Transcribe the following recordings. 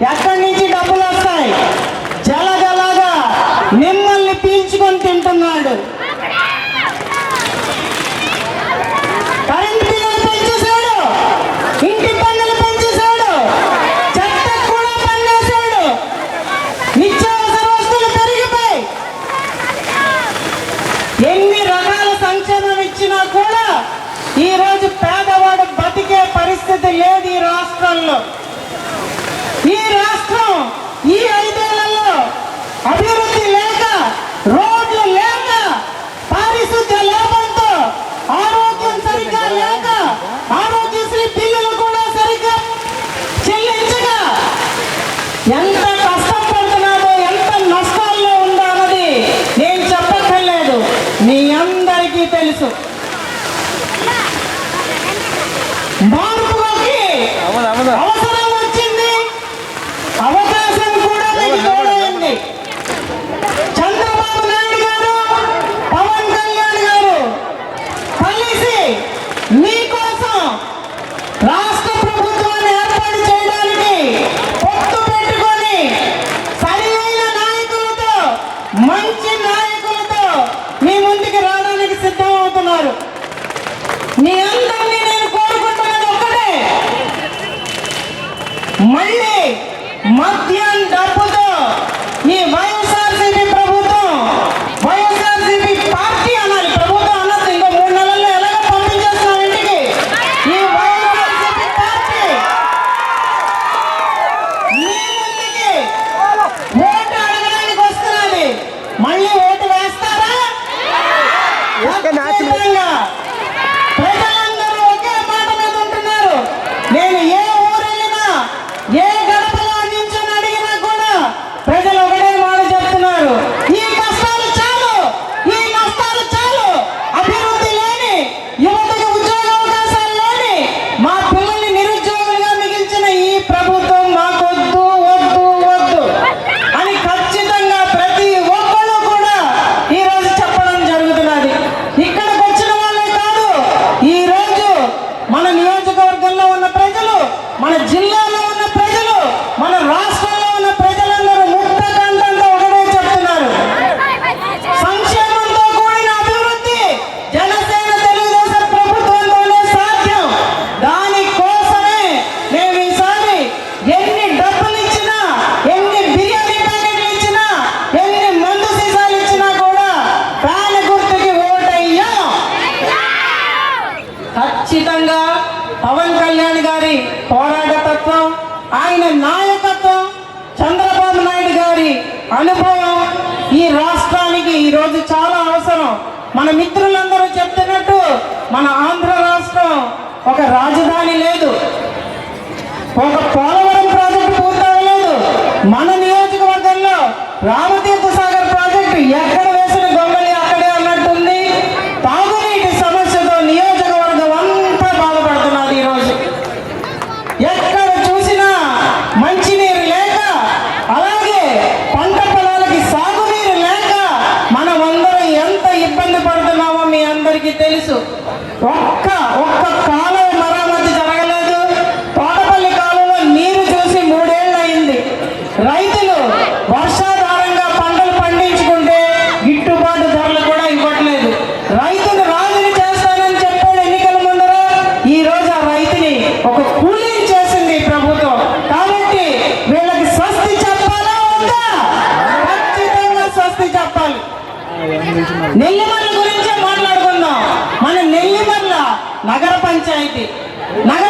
やっ ఒక పోలవరం ప్రాజెక్టు పూర్తవలేదు. మన నియోజకవర్గంలో రామతీర్థ సాగర్ ప్రాజెక్టు ఎక్కడ నెల్లిమర్ల గురించే మాట్లాడుకుందాం. మన నెల్లిమర్ల నగర పంచాయతీ. నగర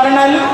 కారణాలు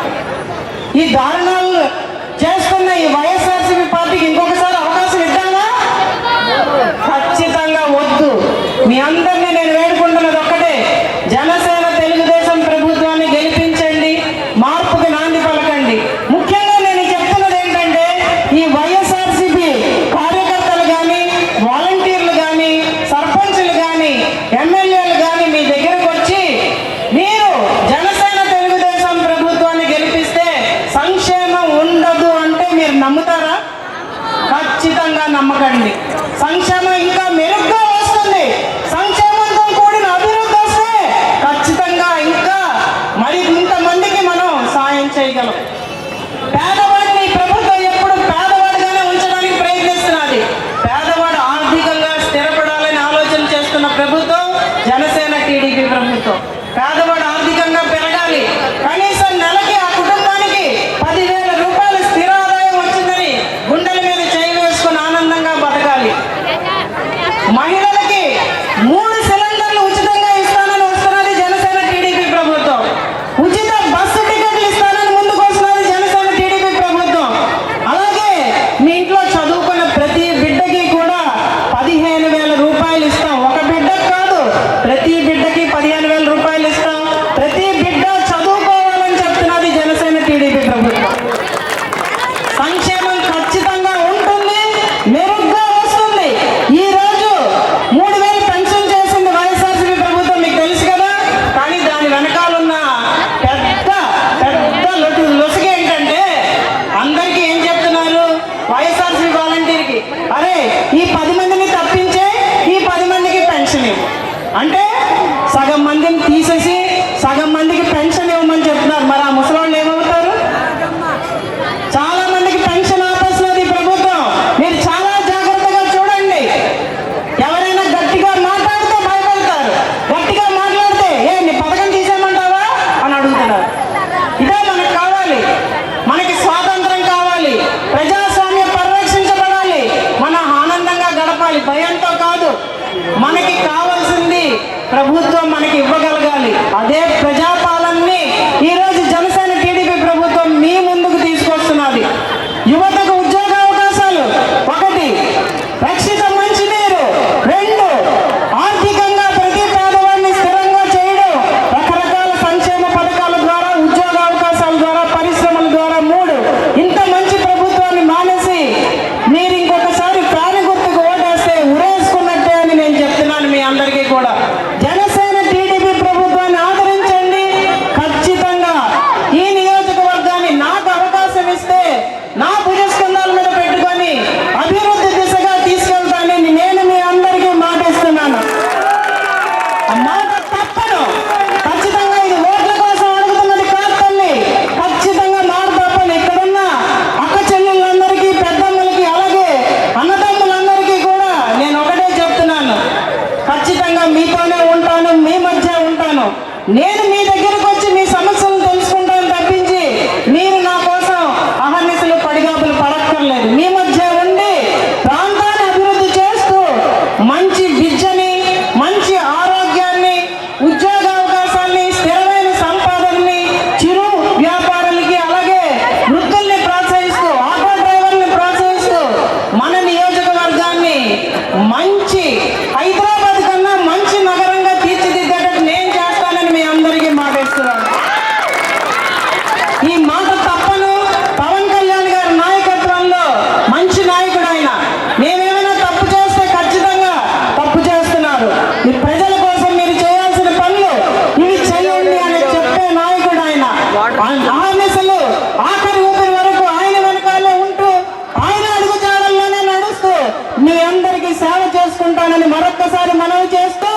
అడుగుజాడల్లోనే మరొక్కసారి మనవి చేస్తూ